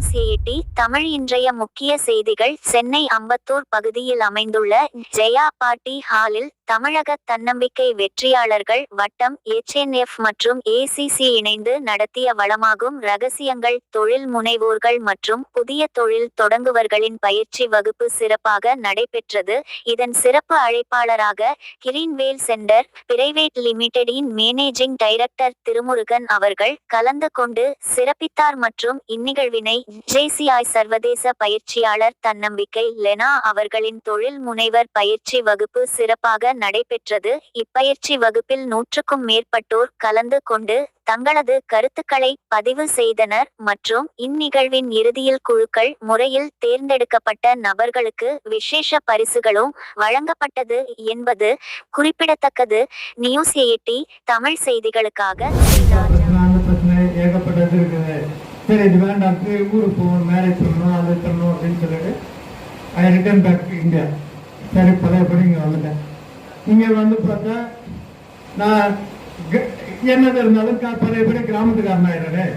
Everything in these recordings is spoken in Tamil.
நியூஸ் எயிட்டி தமிழ் இன்றைய முக்கிய செய்திகள் சென்னை அம்பத்தூர் பகுதியில் அமைந்துள்ள ஜெயா பாட்டி ஹாலில் தமிழக தன்னம்பிக்கை வெற்றியாளர்கள் வட்டம் எச்என்எஃப் மற்றும் ஏசிசி இணைந்து நடத்திய வளமாகும் ரகசியங்கள் தொழில் முனைவோர்கள் மற்றும் புதிய தொழில் தொடங்குவர்களின் பயிற்சி வகுப்பு சிறப்பாக நடைபெற்றது. இதன் சிறப்பு அழைப்பாளராக கிரீன்வேல் சென்டர் பிரைவேட் லிமிடெடின் மேனேஜிங் டைரக்டர் திருமுருகன் அவர்கள் கலந்து கொண்டு சிறப்பித்தார் மற்றும் இந்நிகழ்வினை ஜேசிஐ சர்வதேச பயிற்சியாளர் தன்னம்பிக்கை லெனா அவர்களின் தொழில் முனைவர் பயிற்சி வகுப்பு சிறப்பாக நடைபெற்றது இப்பயிற்சி வகுப்பில் நூற்றுக்கும் மேற்பட்டோர் கலந்து கொண்டு தங்களது கருத்துக்களை பதிவு செய்தனர் மற்றும் இந்நிகழ்வின் இறுதியில் குழுக்கள் முறையில் தேர்ந்தெடுக்கப்பட்ட நபர்களுக்கு விசேஷ பரிசுகளும் வழங்கப்பட்டது என்பது குறிப்பிடத்தக்கது நியூஸ் எயிட்டி தமிழ் செய்திகளுக்காக சரி இது வேண்டாம் ஊருக்கு போகணும் மேரேஜ் பண்ணணும் அது பண்ணணும் அப்படின்னு சொல்லிட்டு I return back to India சரி பழையபடி இங்கே வந்துட்டேன் இங்கே வந்து பார்த்தா நான் க- என்னது இருந்தாலும் பழைய பேர் கிராமத்துக்காரன் ஆயிடுறேன்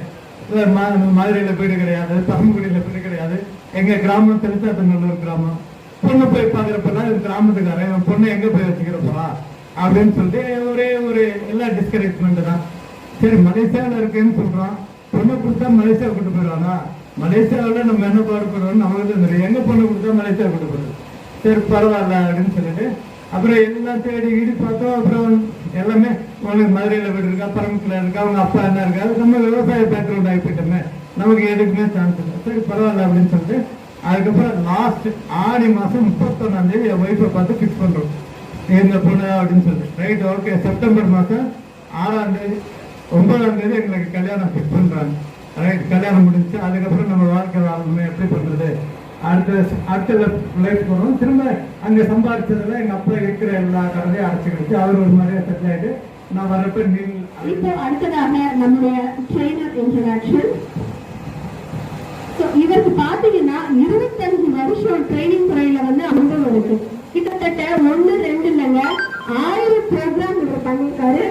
மதுரையில் வீடு கிடையாது பரமக்குடியில் வீடு கிடையாது. எங்கள் கிராமம் திருச்சாத்தநல்லூர் கிராமம். பொண்ணு போய் பார்க்குறப்பெல்லாம் இது கிராமத்துக்காரன் இவன் பொண்ணு எங்கே போய் வச்சுக்கிறப்பா அப்படின்னு சொல்லிட்டு ஒரே ஒரு எல்லா டிஸ்கரேஜ்மெண்ட் தான். சரி மலேசியாவில் இருக்குன்னு சொல்கிறோம் பொண்ணு கொடுத்தா மலேசியா கூட்டு போயிடுவானா? மலேசியாவில் நம்ம என்ன பாடுபடுறோம்னு நமக்கு தெரியும் எங்கே பொண்ணு கொடுத்தா மலேசியா கூட்டு போயிடுவோம் சரி பரவாயில்ல அப்படின்னு சொல்லிட்டு அப்புறம் எல்லாம் தேடி ஈடி பார்த்தோம். அப்புறம் எல்லாமே உனக்கு மதுரையில் வீடு இருக்கா பரமத்தில் இருக்கா அவங்க அப்பா என்ன இருக்கா நம்ம விவசாய பேக்ரவுண்ட் ஆகிப்போயிட்டோமே நமக்கு எதுக்குமே சான்ஸ் இல்லை. சரி பரவாயில்ல அப்படின்னு சொல்லிட்டு அதுக்கப்புறம் லாஸ்ட் ஆடி மாதம் முப்பத்தொன்னாம் தேதி என் ஒய்ஃபை பார்த்து ஃபிக்ஸ் பண்ணுறோம் இந்த பொண்ணு அப்படின்னு சொல்லிட்டு. ரைட் ஓகே செப்டம்பர் மாதம் ஆறாம் தேதி ஒன்பதாம் தேதி எங்களுக்கு கல்யாணம் ஃபிக்ஸ் பண்ணுறாங்க ரைட் கல்யாணம் முடிஞ்சு அதுக்கப்புறம் நம்ம வாழ்க்கை வாழணுமே எப்படி பண்ணுறது அடுத்த அடுத்த லைஃப் போகிறோம் திரும்ப அங்க சம்பாதிச்சதுல எங்க அப்பா இருக்கிற எல்லா கடனையும் அடைச்சிக்கிடுச்சு அவர் ஒரு மாதிரியா செட்டில் ஆயிட்டு நான் வரப்ப நீல் இப்போ அடுத்ததாக நம்முடைய ட்ரெயினர் இன்ட்ரடக்ஷன் ஸோ இதற்கு பார்த்தீங்கன்னா இருபத்தஞ்சு வருஷம் ட்ரைனிங் துறையில வந்து அனுபவம் இருக்கு. கிட்டத்தட்ட ஒன்று ரெண்டு இல்லைங்க. ஆயிரம் ப்ரோக்ராம் இவர் பண்ணியிருக்காரு.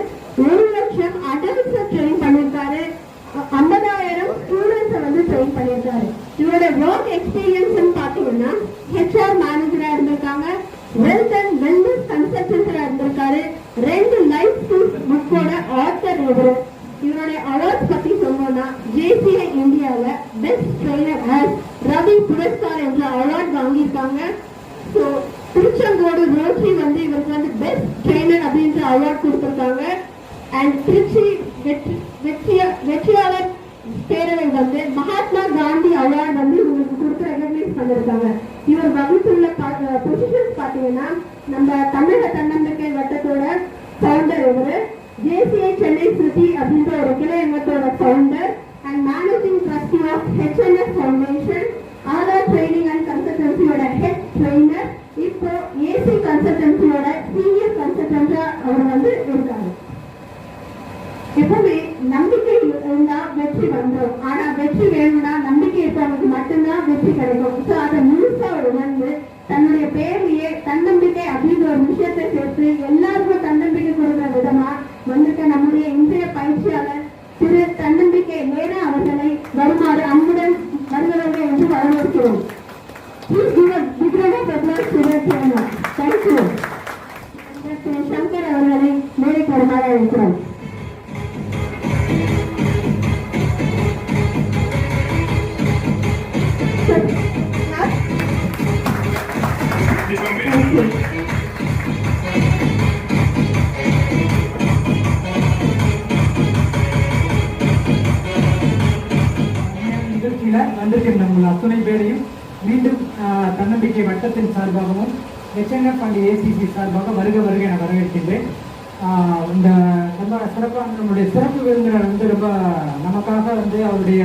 ஸோ திருச்செங்கோடு ரோட்டரி வந்து இவருக்கு வந்து பெஸ்ட் ட்ரெயினர் அப்படின்ற அவார்ட் கொடுத்திருக்காங்க. அண்ட் திருச்சி வெற்றி வெற்றியா- வெற்றியாளர் பேரவை வந்து மகாத்மா காந்தி அவார்ட் வந்து இவங்களுக்கு கொடுத்து ரெகக்னைஸ் பண்ணிருக்காங்க இவர் வகுத்துள்ள பொசிஷன்ஸ் பாத்தீங்கன்னா நம்ம தமிழக தன்னம்பிக்கை வட்டத்தோட ஃபவுண்டர் இவர் ஜேசிஐ சென்னை சிட்டி அப்படின்ற ஒரு கிளையங்கத்தோட எண்ணத்தோட founder and managing trustee of HNS foundation Aadhaar training and கன்சல்டன்சியோட head trainer இப்போ ஏசி கன்சல்டன்சியோட சீனியர் கன்சல்டன்டா அவர் வந்து இருக்காங்க எப்பவுமே நம்பிக்கை இருந்தா வெற்றி வந்துடும் ஆனா வெற்றி வேணும்னா நம்பிக்கை இருக்கவங்களுக்கு மட்டும்தான் வெற்றி கிடைக்கும். சோ அதை முழுசா உணர்ந்து தன்னுடைய பேர்லயே தன்னம்பிக்கை அப்படின்ற ஒரு விஷயத்தை சேர்த்து எல்லாருக்கும் தன்னம்பிக்கை கொடுக்குற விதமா வந்திருக்க நம்முடைய இன்றைய பயிற்சியாளர் திரு தன்னம்பிக்கை நேர அவர்களை வருமா சார்பாகவும் ஹெச்என்எஃப் அண்ட் ஏசிசி சார்பாக வருக வருக என வரவேற்கின்றேன். இந்த ரொம்ப சிறப்பாக நம்மளுடைய சிறப்பு விருந்தினர் வந்து ரொம்ப நமக்காக வந்து அவருடைய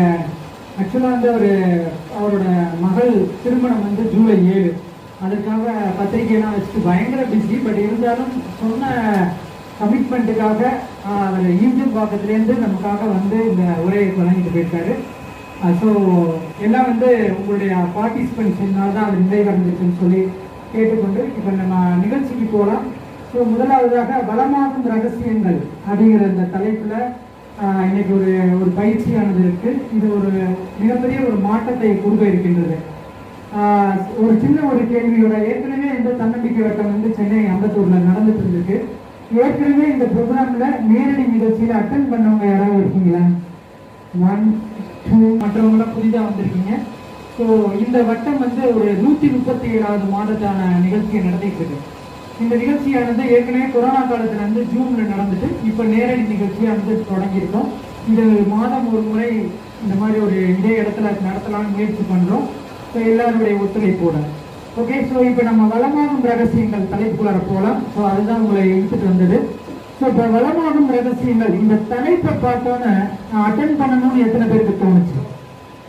ஆக்சுவலாக வந்து அவர் அவரோட மகள் திருமணம் வந்து ஜூலை ஏழு. அதுக்காக பத்திரிகைலாம் வச்சுட்டு பயங்கர பிஸி பட் இருந்தாலும் சொன்ன கமிட்மெண்ட்டுக்காக அவர் யூடியூப் பாக்கத்துலேருந்து நமக்காக வந்து இந்த உரையை தொடங்கிட்டு போயிருக்காரு. ஸோ எல்லாம் வந்து உங்களுடைய பார்ட்டிசிபென்ஷனால தான் அது நிறைவடைஞ்சிருக்குன்னு சொல்லி கேட்டுக்கொண்டு இப்போ நம்ம நிகழ்ச்சிக்கு போகலாம். ஸோ முதலாவதாக வளமாகும் ரகசியங்கள் அப்படிங்கிற இந்த தலைப்பில் இன்னைக்கு ஒரு ஒரு பயிற்சியானது இருக்கு. இது ஒரு மிகப்பெரிய ஒரு மாற்றத்தை கொடுக்க இருக்கின்றது ஒரு சின்ன ஒரு கேள்வியோட ஏற்கனவே இந்த தன்னம்பிக்கை வட்டம் வந்து சென்னை அம்பத்தூர்ல நடந்துட்டு இருந்திருக்கு. ஏற்கனவே இந்த ப்ரோக்ராம்ல நேரடி நிகழ்ச்சியில் அட்டன் பண்ணவங்க யாராவது இருக்கீங்களா? ஒன் மற்றவங்களாம் புதிதாக வந்திருக்கீங்க. ஸோ இந்த வட்டம் வந்து ஒரு நூற்றி முப்பத்தி ஏழாவது மாதத்தான நிகழ்ச்சியை நடத்திட்டு இருக்கு. இந்த நிகழ்ச்சியானது ஏற்கனவே கொரோனா காலத்துல இருந்து ஜூன்ல நடந்துட்டு இப்போ நேரடி நிகழ்ச்சியா வந்து தொடங்கியிருக்கோம். இது மாதம் ஒரு முறை இந்த மாதிரி ஒரு இதே இடத்துல நடத்தலாம்னு முயற்சி பண்ணுறோம் ஸோ எல்லாருடைய ஒத்துழைப்போட. ஓகே ஸோ இப்போ நம்ம வளமாகும் ரகசியங்கள் தலைப்புக்குள்ளார போகலாம் ஸோ அதுதான் உங்களை எடுத்துகிட்டு வந்தது. ஸோ இப்போ வளமாகும் ரகசியங்கள். இந்த தலைப்பை பார்த்தோன்னே நான் அட்டன் பண்ணணும்னு எத்தனை பேருக்கு தோணுச்சு?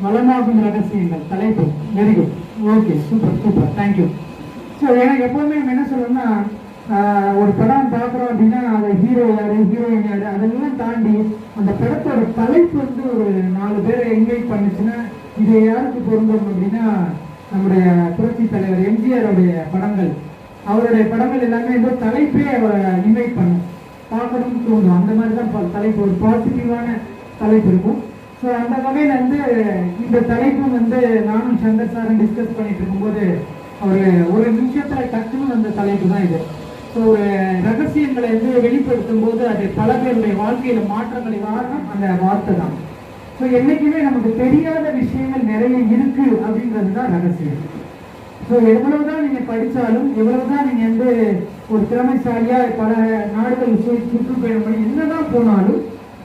வளமாகும் ரகசியங்கள். தலைப்பு. Very good okay super super thank you so எனக்கு எப்போவுமே நம்ம என்ன சொல்லணும்னா ஒரு படம் பார்க்குறோம் அப்படின்னா அதை ஹீரோ யார் ஹீரோயின் யார் அதெல்லாம் தாண்டி அந்த படத்தோட தலைப்பு வந்து ஒரு நாலு பேரை என்கேஜ் பண்ணுச்சுன்னா இது யாருக்கு பொருந்தும் அப்படின்னா நம்முடைய புரட்சி தலைவர் எம்ஜிஆருடைய படங்கள். அவருடைய படங்கள் எல்லாமே வந்து தலைப்பே அவரை இன்வைட் பண்ணும். பார்க்கணும்னு தோணும் அந்த மாதிரி தான் தலைப்பு ஒரு பாசிட்டிவான தலைப்பு இருக்கும். ஸோ அந்த வகையில் வந்து இந்த தலைப்பும் வந்து நானும் சந்தர் சாரும் டிஸ்கஸ் பண்ணிட்டு இருக்கும்போது ஒரு ஒரு நிமிஷத்தில் டக்குன்னு அந்த தலைப்பு தான் இது. ஸோ ஒரு ரகசியங்களை வந்து வெளிப்படுத்தும் போது அது பல பேருடைய வாழ்க்கையில் மாற்றங்களை காரணம் அந்த வார்த்தை தான். ஸோ என்னைக்குமே நமக்கு தெரியாத விஷயங்கள் நிறைய இருக்கு அப்படின்றது தான் ரகசியம். ஸோ எவ்வளவுதான் படித்தாலும் படிச்சாலும் எவ்வளவுதான் நீங்க வந்து ஒரு திறமைசாலியா பல நாடுகள் சுற்றுப்பயணம் பண்ணி என்னதான் போனாலும்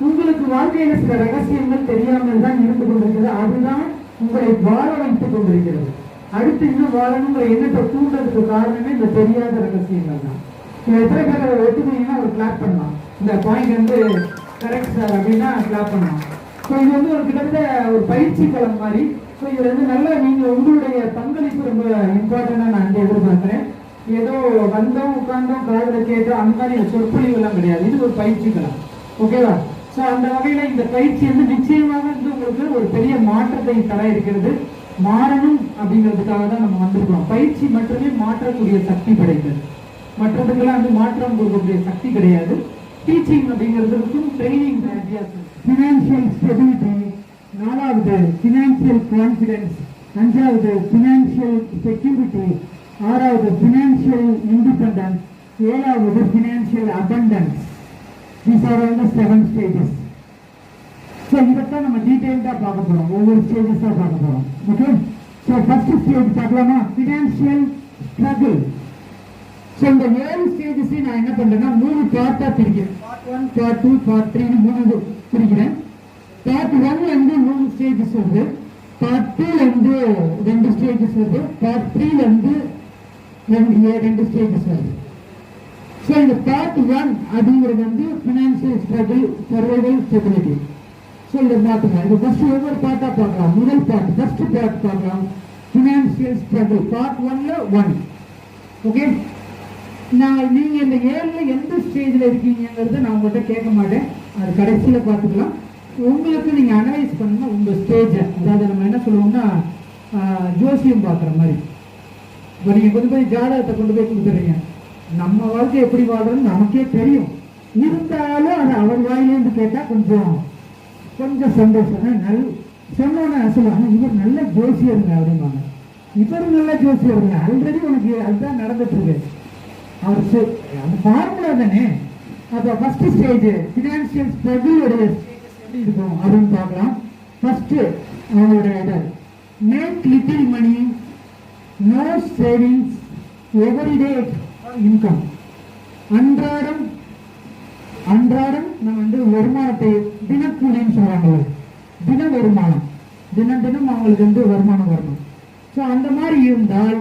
உங்களுக்கு வாழ்க்கையில சில ரகசியங்கள் தெரியாமல் தான் இருந்து கொண்டிருக்கிறது. அதுதான் உங்களை வாழ வைத்துக் கொண்டிருக்கிறது. அடுத்து இன்னும் வாழணுங்கிற எண்ணத்தை தூண்டுறதுக்கு காரணமே இந்த தெரியாத ரகசியங்கள் தான். இது எத்தனை பேர் அதை ஒத்துக்கீங்கன்னா ஒரு கிளாப் பண்ணலாம். இந்த பாயிண்ட் வந்து கரெக்ட் சார் அப்படின்னா கிளாப் பண்ணலாம். ஸோ இது வந்து ஒரு கிட்டத்தட்ட ஒரு பயிற்சி களம் மாதிரி ஸோ இதில் வந்து நல்லா நீங்கள் உங்களுடைய பங்களிப்பு ரொம்ப இம்பார்ட்டண்ட்டாக நான் வந்து எதிர்பார்க்குறேன். ஏதோ வந்தோம் உட்காந்தோம் காதுல கேட்டோம் அந்த மாதிரி சொற்பொழிவுலாம் கிடையாது. இது ஒரு பயிற்சி ஓகேவா? ஸோ அந்த வகையில் இந்த பயிற்சி வந்து நிச்சயமாக வந்து உங்களுக்கு ஒரு பெரிய மாற்றத்தை தர இருக்கிறது. மாறணும் அப்படிங்கிறதுக்காக தான் நம்ம வந்திருக்கிறோம். பயிற்சி மட்டுமே மாற்றக்கூடிய சக்தி படைத்தது. மற்றதுக்கெல்லாம் வந்து மாற்றம் கொடுக்கக்கூடிய சக்தி கிடையாது. டீச்சிங் அப்படிங்கிறதுக்கும் ட்ரைனிங் வித்தியாசம் ஃபினான்ஷியல் ஸ்டெபிலிட்டி நாலாவது ஃபினான்சியல் கான்ஃபிடன்ஸ் அஞ்சாவது ஃபினான்ஷியல் செக்யூரிட்டி ஆறாவது ஃபினான்ஷியல் இண்டிபெண்டன்ஸ் ஏழாவது financial abundance these are all the seven so இதைத்தான் நம்ம டீட்டெயில்டாக பார்க்க போகிறோம் ஒவ்வொரு ஸ்டேஜஸாக பார்க்க போகிறோம் ஓகே ஸோ ஃபர்ஸ்ட் ஸ்டேஜ் பார்க்கலாமா? ஃபினான்சியல் ஸ்ட்ரகிள் ஸோ இந்த ஏழு ஸ்டேஜஸையும் நான் என்ன பண்ணுறேன்னா மூணு பார்ட்டாக பிரிக்கிறேன். Part one part two part த்ரீன்னு மூணு பிரிக்கிறேன். பார்ட் ஒன்ல வந்து மூணு ஸ்டேஜஸ் வருது. பார்ட் டூல இருந்து ரெண்டு ஸ்டேஜஸ் வருது. பார்ட் த்ரீல இருந்து ரெண்டு ஏ- ரெண்டு ஸ்டேஜஸ் வருது. ஸோ இந்த பார்ட் ஒன் அப்படிங்கிறது வந்து financial struggle survival stability so இதை மாற்றுங்க இது ஃபர்ஸ்ட் ஒவ்வொரு பார்ட்டாக பார்க்கலாம். முதல் பார்ட் ஃபர்ஸ்ட் பார்ட் பார்க்கலாம். ஃபினான்ஷியல் ஸ்ட்ரகிள் பார்ட் ஒன்ல ஒன் ஓகே நான் நீங்கள் இந்த ஏழில் எந்த ஸ்டேஜில் இருக்கீங்கங்கிறத நான் உங்கள்கிட்ட கேட்க மாட்டேன். அது கடைசியில் பார்த்துக்கலாம். உங்களுக்கு நீங்கள் அனலைஸ் பண்ணுங்க உங்கள் ஸ்டேஜை அதாவது நம்ம என்ன சொல்லுவோம்னா ஜோசியம் பார்க்குற மாதிரி. இப்போ நீங்கள் கொண்டு போய் ஜாதகத்தை கொண்டு போய் கொடுத்துறீங்க நம்ம வாழ்க்கை எப்படி வாழ்றோம்னு நமக்கே தெரியும். இருந்தாலும் அது அவர் வாயிலேருந்து கேட்டால் கொஞ்சம் கொஞ்சம் சந்தோஷம். நல் சொன்னோன்னே சொல்லுவாங்க இவர் நல்ல ஜோசியருங்க அப்படிம்பாங்க. இவர் நல்ல ஜோசியருங்க. ஆல்ரெடி உனக்கு அதுதான் நடந்துட்டுருக்கு. அவர் சொ- அந்த ஃபார்முலா தானே. அப்போ ஃபஸ்ட்டு ஸ்டேஜ் ஃபினான்ஷியல் ஸ்ட்ரகிளோடைய எப்படி இருக்கும் அப்படின்னு பார்க்கலாம். ஃபர்ஸ்ட் அவங்களுடைய இது. Make little money no savings everyday income அன்றாடம் அன்றாடம் நம்ம வந்து வருமானத்தை தினக்கூலின்னு சொல்கிறாங்களே தின வருமானம். தினம் தினம் அவங்களுக்கு வந்து வருமானம் வரணும். ஸோ அந்த மாதிரி இருந்தால்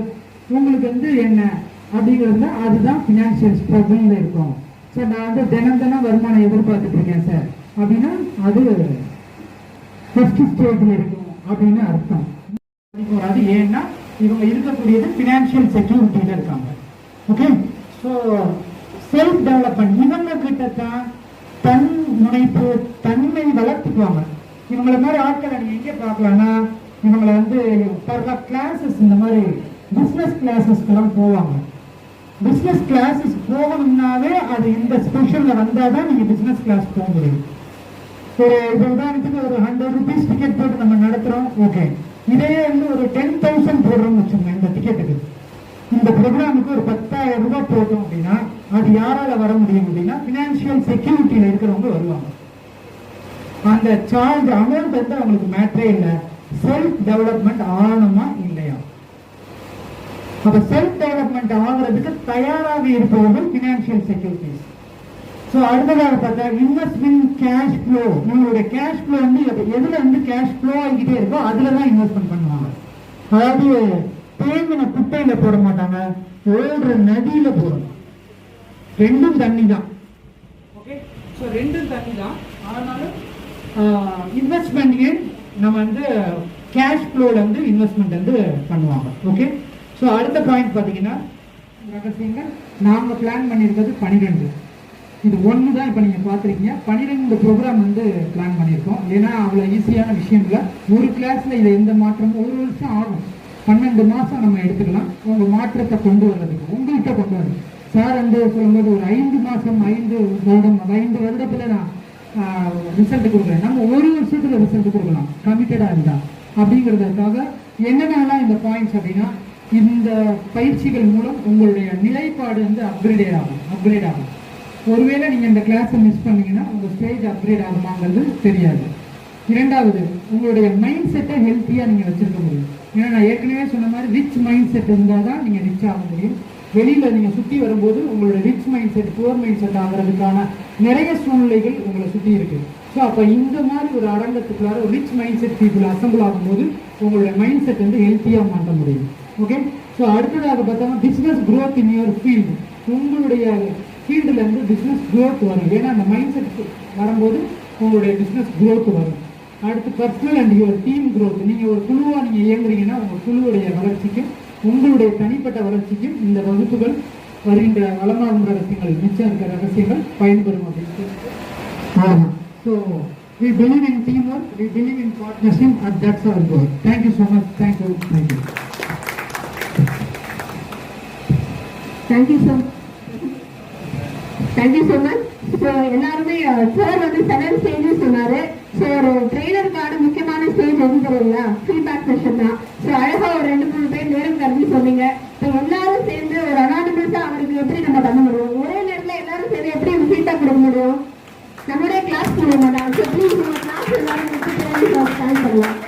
உங்களுக்கு வந்து என்ன அப்படிங்கிறது அதுதான் ஃபினான்ஷியல் ஸ்ட்ரகிள் இருக்கும். ஸோ நான் வந்து தினம் தினம் வருமானம் எதிர்பார்த்துட்டு இருக்கேன் சார் அப்படின்னா அது ஃபர்ஸ்ட் ஸ்டேஜில் இருக்கும் அப்படின்னு அர்த்தம். வராது ஏன்னா இவங்க இருக்கக்கூடியது ஃபினான்ஷியல் செக்யூரிட்டியில் இருக்காங்க. ஓகே ஸோ செல்ஃப் டெவலப்மெண்ட் இவங்க கிட்ட தான் தன் முனைப்பு தன்மை வளர்த்துக்குவாங்க. இவங்கள மாதிரி ஆட்களை நீங்க எங்கே பார்க்கலாம்னா இவங்களை வந்து பல கிளாஸஸ் இந்த மாதிரி பிஸ்னஸ் கிளாஸஸ்க்கெல்லாம் போவாங்க. பிஸ்னஸ் கிளாஸஸ் போகணும்னாவே அது இந்த ஸ்பெஷலில் வந்தால் தான் நீங்கள் பிஸ்னஸ் கிளாஸ் போக முடியும். ஒரு இப்போ உதாரணத்துக்கு ஒரு ஹண்ட்ரட் ருபீஸ் டிக்கெட் போட்டு நம்ம நடத்துறோம். ஓகே இதே வந்து ஒரு டென் தௌசண்ட் போடுறோம்னு வச்சுக்கோங்க இந்த டிக்கெட்டுக்கு இந்த ப்ரோக்ராமுக்கு ஒரு பத்தாயிரம் ரூபாய் போட்டோம் அப்படின்னா அது யாரால வர முடியும் அப்படின்னா பினான்சியல் செக்யூரிட்டியில இருக்கிறவங்க வருவாங்க. அந்த சார்ஜ் அமௌண்ட் வந்து அவங்களுக்கு மேட்டரே இல்லை. செல்ஃப் டெவலப்மெண்ட் ஆகணுமா இல்லையா? அப்ப செல்ஃப் டெவலப்மெண்ட் ஆகிறதுக்கு தயாராக இருப்பவர்கள் பினான்சியல் செக்யூரிட்டிஸ் ஸோ அடுத்ததாக பார்த்தா இன்வெஸ்ட்மெண்ட் கேஷ் ஃப்ளோ உங்களுடைய கேஷ் ஃப்ளோ வந்து எது- எதுல வந்து கேஷ் ஃப்ளோ ஆகிக்கிட்டே இருக்கோ அதுல தான் இன்வெஸ்ட்மெண்ட் பண்ணுவாங்க. அதாவது தேங்கின குட்டையில போட மாட்டாங்க ஓடுற நதியில போடணும். ரெண்டும் தண்ணி தான் ஓகே ஸோ ரெண்டும் தண்ணி தான் ஆனாலும் இன்வெஸ்ட்மெண்ட் நம்ம வந்து கேஷ் ஃப்ளோல வந்து இன்வெஸ்ட்மெண்ட் வந்து பண்ணுவாங்க. ஓகே ஸோ அடுத்த பாயிண்ட் பார்த்தீங்கன்னா ரகசியங்கள். நாங்கள் பிளான் பண்ணியிருக்கிறது பன்னிரெண்டு. இது ஒன்று தான் இப்போ நீங்கள் பார்த்துருக்கீங்க. பன்னிரெண்டு ப்ரோக்ராம் வந்து பிளான் பண்ணியிருக்கோம். ஏன்னா அவ்வளோ ஈஸியான விஷயம் இல்லை. ஒரு கிளாஸில் இது எந்த மாற்றமும் ஒரு வருஷம் ஆகும். பன்னெண்டு மாதம் நம்ம எடுத்துக்கலாம். உங்கள் மாற்றத்தை கொண்டு வர்றதுக்கு உங்கள்கிட்ட கொண்டு வரது சார் வந்து சொல்லும்போது ஒரு ஐந்து மாதம் ஐந்து வருடம் ஐந்து வருடத்தில் நான் ரிசல்ட் கொடுக்குறேன். நம்ம ஒரு வருஷத்தில் ரிசல்ட் கொடுக்கலாம். கமிட்டடாக இருந்தால் அப்படிங்கிறதுக்காக என்னென்னலாம் இந்த பாயிண்ட்ஸ் அப்படின்னா இந்த பயிற்சிகள் மூலம் உங்களுடைய நிலைப்பாடு வந்து அப்கிரேட் ஆகும். அப்கிரேட் ஆகும். ஒருவேளை நீங்கள் இந்த கிளாஸை மிஸ் பண்ணீங்கன்னா உங்கள் ஸ்டேஜ் அப்கிரேட் ஆகுமாங்கிறது தெரியாது. இரண்டாவது உங்களுடைய மைண்ட் செட்டை ஹெல்த்தியாக நீங்கள் வச்சுருக்க முடியும். ஏன்னா நான் ஏற்கனவே சொன்ன மாதிரி ரிச் மைண்ட் செட் இருந்தால் தான் நீங்கள் ரிச் ஆக முடியும். வெளியில் நீங்கள் சுற்றி வரும்போது உங்களுடைய rich mindset poor mindset ஆகிறதுக்கான நிறைய சூழ்நிலைகள் உங்களை சுற்றி இருக்குது ஸோ அப்போ இந்த மாதிரி ஒரு அரங்கத்துக்குள்ளார ஒரு rich mindset people assemble ஆகும்போது உங்களுடைய மைண்ட் செட் வந்து ஹெல்த்தியாக மாற்ற முடியும். ஓகே ஸோ அடுத்ததாக பார்த்தோம்னா business growth in your field உங்களுடைய ஃபீல்டுலேருந்து பிஸ்னஸ் க்ரோத் வரும். ஏன்னா அந்த மைண்ட் செட் வரும்போது உங்களுடைய பிஸ்னஸ் க்ரோத் வரும். அடுத்து personal and your team growth நீங்கள் ஒரு குழுவாக நீங்கள் இயங்குறீங்கன்னா உங்கள் குழுவுடைய வளர்ச்சிக்கும் உங்களுடைய தனிப்பட்ட வளர்ச்சிக்கும் இந்த வகுப்புகள் வருகின்ற வளமாகும் ரகசியங்கள் மிச்சம் இருக்கிற ரகசியங்கள் பயன்பெறும் அப்படின்னு ஆமாம் so we believe in team work we believe in and that's our goal. Thank you so much Thank thank you Thank thank you sir thank you so much so எல்லாருமே சார் வந்து செவன் ஸ்டேஜஸ் சொன்னாரு. ஸோ ஒரு ட்ரெய்லருக்கான முக்கியமான ஸ்டேஜ் எது தெரியுங்களா? ஃபீட்பேக் செஷன் தான். ஸோ அழகா ஒரு ரெண்டு மூணு பேர் நேரம் கருதி சொன்னீங்க. ஸோ எல்லாரும் சேர்ந்து ஒரு அனானிமஸா அவருக்கு எப்படி நம்ம பண்ண முடியும்? ஒரே நேரத்தில் எல்லாரும் சேர்ந்து எப்படி ஃபீட்பேக் கொடுக்க முடியும்? நம்மளுடைய கிளாஸ் மூலியமா தான். ஸோ ப்ளீஸ் நம்ம கிளாஸ் எல்லாரும் தேங்க் பண்ணலாம்.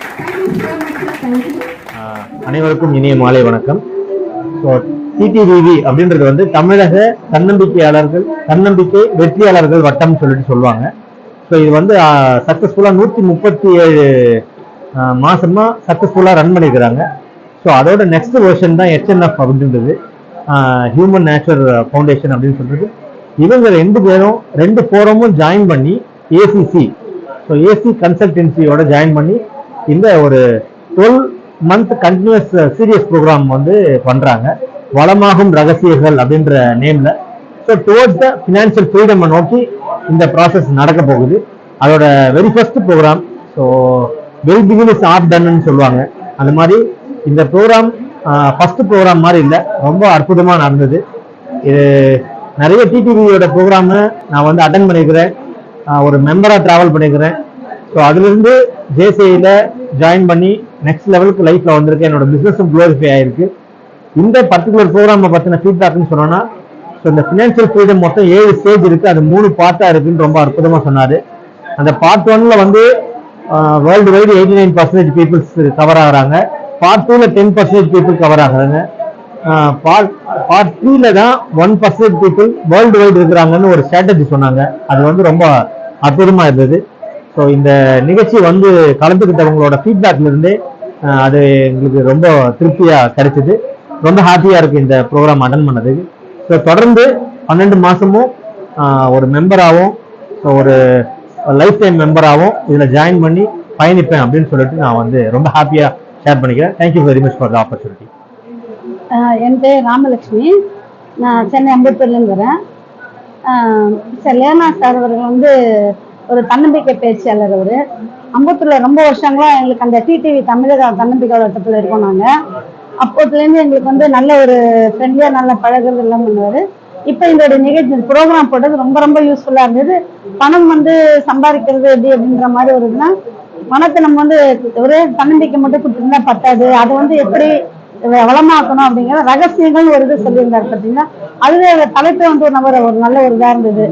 அனைவருக்கும் இனிய மாலை வணக்கம். ஸோ டிடிவிவி அப்படின்றது வந்து தமிழக தன்னம்பிக்கையாளர்கள் தன்னம்பிக்கை வெற்றியாளர்கள் வட்டம் சொல்லிட்டு சொல்லுவாங்க. ஸோ இது வந்து சக்சஸ்ஃபுல்லாக நூற்றி முப்பத்தி ஏழு மாசமா சக்சஸ்ஃபுல்லாக ரன் பண்ணியிருக்கிறாங்க ஸோ அதோட நெக்ஸ்ட் வெர்ஷன் தான் ஹெச்என்எஃப் அப்படின்றது. ஹியூமன் நேச்சுரல் ஃபவுண்டேஷன் அப்படின்னு சொல்றது. இவங்க ரெண்டு பேரும் ரெண்டு ஃபோரமும் ஜாயின் பண்ணி ஏசிசி ஸோ ஏசி கன்சல்டென்சியோட ஜாயின் பண்ணி இந்த ஒரு twelve month continuous series program வந்து பண்ணுறாங்க வளமாகும் ரகசியங்கள் அப்படின்ற நேம்ல so towards the financial freedom நோக்கி இந்த ப்ராசஸ் நடக்க போகுது. அதோட very first program so well begin is half டன்னு சொல்லுவாங்க. அந்த மாதிரி இந்த ப்ரோக்ராம் ஃபர்ஸ்ட் ப்ரோக்ராம் மாதிரி இல்லை. ரொம்ப அற்புதமாக நடந்தது. இது நிறைய டிடிவியோட ப்ரோக்ராமு நான் வந்து அட்டன் பண்ணியிருக்கிறேன் ஒரு மெம்பராக ட்ராவல் பண்ணியிருக்கிறேன் ஸோ அதுலேருந்து ஜேசிஐயில் ஜாயின் பண்ணி நெக்ஸ்ட் லெவலுக்கு லைஃப்பில் வந்திருக்கு என்னோட பிஸ்னஸும் க்ளோரிஃபை ஆயிருக்கு. இந்த பர்டிகுலர் ப்ரோக்ராம் பற்றின ஃபீட்பேக்னு சொன்னோம்னா ஸோ இந்த ஃபினான்ஷியல் ஃப்ரீடம் மொத்தம் ஏழு ஸ்டேஜ் இருக்கு. அது மூணு பார்ட்டாக இருக்குன்னு ரொம்ப அற்புதமாக சொன்னார். அந்த பார்ட் ஒன்ல வந்து world wide eighty nine percentage peoples cover ஆகுறாங்க. பார்ட் டூல டென் பர்சன்டேஜ் பீப்புள் கவர் ஆகுறாங்க. பார்ட் பார்ட் த்ரீல தான் one percentage people world wide இருக்கிறாங்கன்னு ஒரு ஸ்ட்ராட்டஜி சொன்னாங்க. அது வந்து ரொம்ப அற்புதமா இருந்தது. ஸோ இந்த நிகழ்ச்சி வந்து கலந்துக்கிட்டவங்களோட ஃபீட்பேக்ல இருந்தே அது எங்களுக்கு ரொம்ப திருப்தியா கிடைச்சது. ரொம்ப ஹாப்பியாக இருக்குது இந்த ப்ரோக்ராம் அட்டன் பண்ணதுக்கு. ஸோ தொடர்ந்து பன்னெண்டு மாதமும் ஒரு மெம்பராகவும் ஒரு லைஃப் டைம் மெம்பராகவும் இதில் ஜாயின் பண்ணி பயணிப்பேன் அப்படின்னு சொல்லிட்டு நான் வந்து ரொம்ப ஹாப்பியாக ஷேர் பண்ணிக்கிறேன். Thank you very much for the opportunity என் பேர் ராமலட்சுமி. நான் சென்னை அம்பத்தூர்லேருந்து வரேன். சார் லேனா சார் அவர்கள் வந்து ஒரு தன்னம்பிக்கை பேச்சியாளர் அவர். அம்பத்தூரில் ரொம்ப வருஷங்களா எங்களுக்கு அந்த டிடிவி தமிழக தன்னம்பிக்கை வட்டத்தில் இருக்கோம் நாங்கள் அப்போதுலேருந்து எங்களுக்கு வந்து நல்ல ஒரு ஃப்ரெண்ட்லியாக நல்ல பழகுறது எல்லாம் பண்ணுவார். இப்போ எங்களுடைய நிகழ்ச்சி ப்ரோக்ராம் போட்டது ரொம்ப ரொம்ப யூஸ்ஃபுல்லாக இருந்தது. பணம் வந்து சம்பாதிக்கிறது எப்படி அப்படின்ற மாதிரி ஒரு இதுனா பணத்தை நம்ம வந்து ஒரே தன்னம்பிக்கை மட்டும் கொடுத்துருந்தா பத்தாது. அதை வந்து எப்படி வளமாக்கணும் அப்படிங்கிற ரகசியங்கள் ஒரு இது சொல்லியிருந்தார் பார்த்தீங்கன்னா அதுவே அந்த தலைப்பு வந்து ஒரு நபர் ஒரு நல்ல ஒரு இதாக இருந்தது.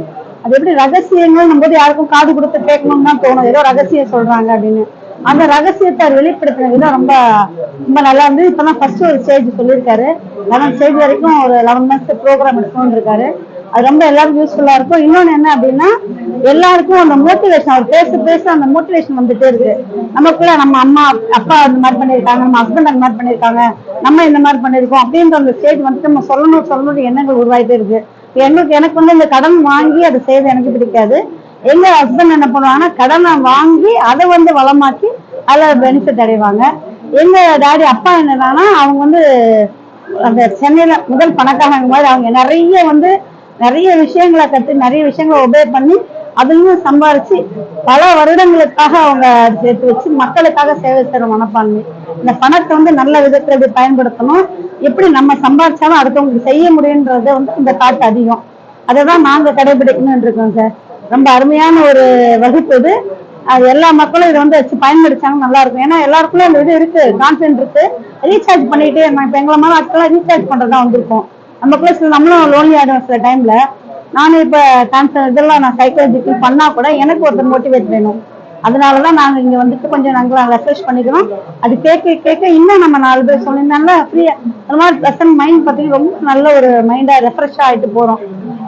அது எப்படி ரகசியங்கள் நம்ம போது யாருக்கும் காது கொடுத்து கேட்கணும்னு தான் தோணும். ஏதோ ரகசியம் சொல்றாங்க அப்படின்னு. அந்த ரகசியத்தை அவர் வெளிப்படுத்தின விதம் ரொம்ப ரொம்ப நல்லா இருந்து இப்பதான் ஃபர்ஸ்ட் ஒரு ஸ்டேஜ் சொல்லியிருக்காரு. லெவன் ஸ்டேஜ் வரைக்கும் ஒரு லெவன் மந்த்ஸ் ப்ரோக்ராம் எடுக்கணும்னு இருக்காரு அது ரொம்ப எல்லாருக்கும் யூஸ்ஃபுல்லா இருக்கும். இன்னொன்னு என்ன அப்படின்னா எல்லாருக்கும் அந்த மோட்டிவேஷன் அவர் பேச பேச அந்த மோட்டிவேஷன் வந்துட்டே இருக்கு. நமக்குள்ள நம்ம அம்மா அப்பா அந்த மாதிரி பண்ணியிருக்காங்க நம்ம ஹஸ்பண்ட் அந்த மாதிரி பண்ணியிருக்காங்க நம்ம இந்த மாதிரி பண்ணியிருக்கோம் அப்படின்ற அந்த ஸ்டேஜ் வந்துட்டு நம்ம சொல்லணும் சொல்லணும் எண்ணங்கள் உருவாயிட்டே இருக்கு. எங்களுக்கு எனக்கு வந்து இந்த கடன் வாங்கி அதை செய்யறது எனக்கு பிடிக்காது. எங்க ஹஸ்பண்ட் என்ன பண்ணுவாங்கன்னா கடனை வாங்கி அதை வந்து வளமாக்கி அதுல பெனிஃபிட் அடைவாங்க. எங்க டாடி அப்பா என்னன்னா அவங்க வந்து அந்த சென்னையில முதல் பணக்காரங்க மாதிரி அவங்க நிறைய வந்து நிறைய விஷயங்களை கத்து நிறைய விஷயங்களை உபயோக பண்ணி அதுலயும் சம்பாரிச்சு பல வருடங்களுக்காக அவங்க சேர்த்து வச்சு மக்களுக்காக சேவை செய்யற மனப்பான்மை. இந்த பணத்தை வந்து நல்ல விதத்துல எப்படி பயன்படுத்தணும் எப்படி நம்ம சம்பாதிச்சாலும் அடுத்தவங்களுக்கு செய்ய முடியுன்றத வந்து இந்த காட்டு அதிகம். அதை தான் நாங்க கடைபிடிக்கணும்னு இருக்கோம் சார் ரொம்ப அருமையான ஒரு வகுப்பு இது. அது எல்லா மக்களும் இதை வந்து வச்சு பயன்படுத்தாங்க நல்லா இருக்கும் ஏன்னா எல்லாருக்குள்ள அந்த இது இருக்கு கான்ஃபிடன்ட் இருக்கு. ரீசார்ஜ் பண்ணிட்டு இருந்தாங்க. எங்களை மாதிரி ஆட்கள்லாம் ரீசார்ஜ் பண்றதா வந்திருக்கோம். நமக்குள்ள சில நம்மளும் லோன்லி ஆயிடும் சில டைம்ல நானும் இப்ப கான்சன் இதெல்லாம் நான் சைக்காலஜிக்கல் பண்ணா கூட எனக்கு ஒருத்தர் மோட்டிவேட் வேணும். அதனாலதான் நாங்க இங்க வந்துட்டு கொஞ்சம் நாங்க ரெஃப்ரெஷ் பண்ணிக்கிறோம். அது கேட்க கேட்க இன்னும் நம்ம நாலு பேர் சொல்லியிருந்தாங்க ஃப்ரீயா அந்த மாதிரி ப்ளசன்ட் மைண்ட் பார்த்தீங்கன்னா ரொம்ப நல்ல ஒரு மைண்டா ரெஃப்ரெஷ் ஆயிட்டு போறோம்.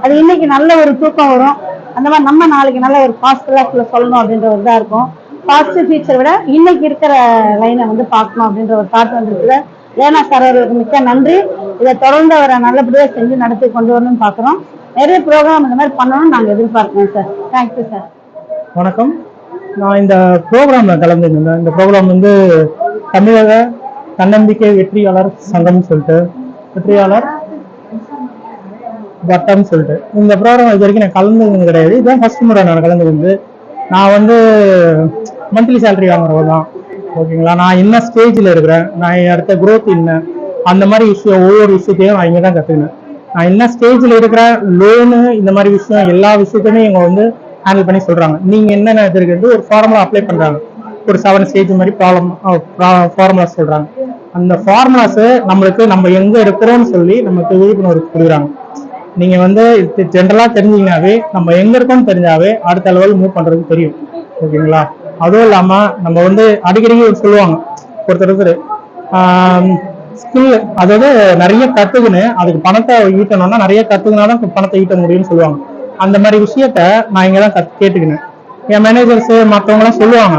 அது இன்னைக்கு நல்ல ஒரு தூக்கம் வரும். அந்த மாதிரி நம்ம நாளைக்கு நல்ல ஒரு பாசிட்டிவ் லைஃப்ல சொல்லணும் அப்படின்ற ஒரு இதாக இருக்கும். பாசிட்டிவ் ஃபீச்சர் விட இன்னைக்கு இருக்கிற லைனை வந்து பார்க்கணும் அப்படின்ற ஒரு தாட் வந்துருக்குது. லேனா சார் அவர்களுக்கு மிக்க நன்றி. இதை தொடர்ந்து அவரை நல்லபடியாக செஞ்சு நடத்தி கொண்டு வரணும்னு பார்க்குறோம். நிறைய ப்ரோக்ராம் இந்த மாதிரி பண்ணணும்னு நாங்கள் எதிர்பார்க்கிறோம் சார் தேங்க்யூ சார் வணக்கம். நான் இந்த ப்ரோக்ராமில் கலந்துருந்தேன். இந்த ப்ரோக்ராம் வந்து தமிழக தன்னம்பிக்கை வெற்றியாளர் சங்கம்னு சொல்லிட்டு வெற்றியாளர் பட்டம்னு சொல்லிட்டு. இந்த ப்ரோக்ராம் இது வரைக்கும் நான் கலந்தது கிடையாது. இதுதான் ஃபர்ஸ்ட் முறை நான் கலந்துருந்து நான் வந்து மந்த்லி சேலரி வாங்குறவங்க தான். ஓகேங்களா நான் என்ன ஸ்டேஜில் இருக்கிறேன். நான் அடுத்த குரோத் என்ன அந்த மாதிரி விஷயம் ஒவ்வொரு விஷயத்தையும் நான் இங்கே தான் கற்றுக்கினேன் நான் என்ன ஸ்டேஜில் இருக்கிறேன். லோனு இந்த மாதிரி விஷயம் எல்லா விஷயத்தையுமே இவங்க வந்து ஹேண்டில் பண்ணி சொல்கிறாங்க நீங்கள் என்னென்ன இது இருக்குது ஒரு ஃபார்முலா அப்ளை பண்ணுறாங்க ஒரு செவன் ஸ்டேஜ் மாதிரி ப்ராப்ளம் ஃபார்முலா சொல்கிறாங்க அந்த ஃபார்முலாஸை நம்மளுக்கு நம்ம எங்கே இருக்கிறோம்னு சொல்லி நமக்கு விழிப்புணர்வு கொடுக்குறாங்க. நீங்க வந்து ஜென்ரலா தெரிஞ்சீங்கனாவே நம்ம எங்க இருக்கோம்னு தெரிஞ்சாவே அடுத்த லெவல் மூவ் பண்றது தெரியும். ஓகேங்களா அதுவும் இல்லாம நம்ம வந்து அடிக்கடி ஒரு சொல்லுவாங்க ஒருத்தர் ஸ்கில் அதாவது நிறைய கத்துக்கின்னு அதுக்கு பணத்தை ஈட்டணும்னா நிறைய கத்துக்குனா தான் பணத்தை ஈட்ட முடியும்னு சொல்லுவாங்க. அந்த மாதிரி விஷயத்த நான் இங்க தான் கேட்டுக்கினேன். என் மேனேஜர்ஸ் மற்றவங்க எல்லாம் சொல்லுவாங்க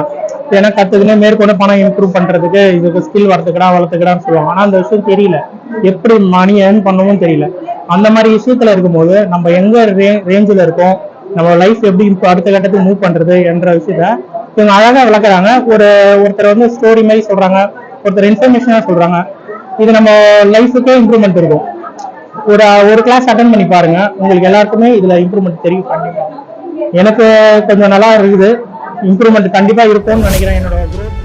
ஏன்னா கத்துக்குன்னு மேற்கொண்டு பணம் இம்ப்ரூவ் பண்றதுக்கு இதுக்கு ஸ்கில் வளர்த்துக்கடா வளர்த்துக்கடான்னு சொல்லுவாங்க. ஆனா அந்த விஷயம் தெரியல. எப்படி மணி ஏர்ன் பண்ணவும் தெரியல. அந்த மாதிரி விஷயத்துல இருக்கும்போது நம்ம எங்க ரேஞ்சில் இருக்கோம்? நம்ம லைஃப் எப்படி இப்போ அடுத்த கட்டத்துக்கு மூவ் பண்றது என்ற விஷயத்த இவங்க அழகா விளக்குறாங்க. ஒரு ஒருத்தர் வந்து ஸ்டோரி மாதிரி சொல்றாங்க. ஒருத்தர் இன்ஃபர்மேஷனா சொல்றாங்க. இது நம்ம லைஃபுக்கே இம்ப்ரூவ்மெண்ட் இருக்கும். ஒரு ஒரு கிளாஸ் அட்டன் பண்ணி பாருங்க. உங்களுக்கு எல்லாருக்குமே இதுல இம்ப்ரூவ்மெண்ட் தெரியும் கண்டிப்பா. எனக்கு கொஞ்சம் நல்லா இருக்குது. இம்ப்ரூவ்மெண்ட் கண்டிப்பா இருக்கும்னு நினைக்கிறேன் என்னோட குரூப்